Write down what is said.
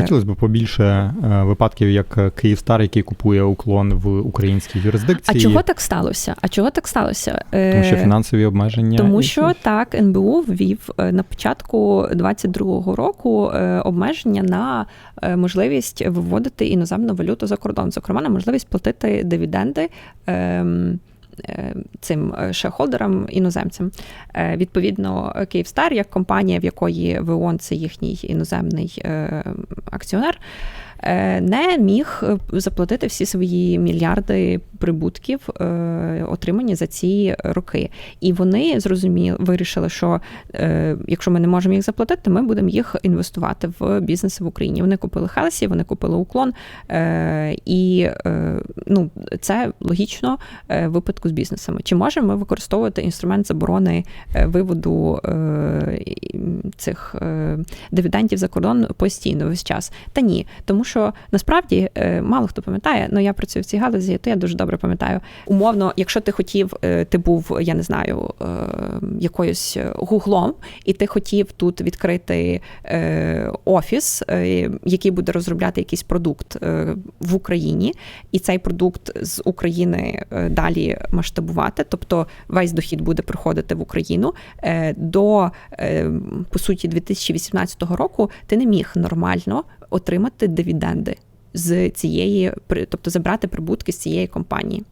Хотілося б побільше е, випадків, як Київстар, який купує уклон в українській А чого так сталося? А чого так сталося? тому що Е, фінансові обмеження. Тому і- що так НБУ ввів е, на початку 22-го року е, обмеження на е, можливість виводити іноземну валюту за кордон, зокрема на можливість платити дивіденди. ем, е, Цим е, шехолдерам іноземцям. Е, Відповідно, Київстар, як компанія, в якої ВОН це їхній іноземний е, акціонер, е, не міг е, заплатити всі свої мільярди прибутків, е, отримані за ці роки. І вони зрозуміли, вирішили, що якщо ми не можемо їх заплатити, ми будемо їх інвестувати в бізнес в Україні. Вони купили Хелсі, вони купили уклон, і ну, це логічно в випадку з бізнесами. Чи можемо ми використовувати інструмент заборони виводу цих е, дивідендів за кордон постійно весь час? Та ні, тому що насправді е, мало хто пам'ятає, але я працюю в цій галузі, то я дуже добре пам'ятаю. Умовно, якщо ти хотів, е, ти був, я не знаю, якоюсь гуглом, і ти хотів тут відкрити офіс, який буде розробляти якийсь продукт в Україні, і цей продукт з України далі масштабувати, тобто весь дохід буде приходити в Україну. До по суті 2018 року ти не міг нормально отримати дивіденди з цієї, тобто забрати прибутки з цієї компанії.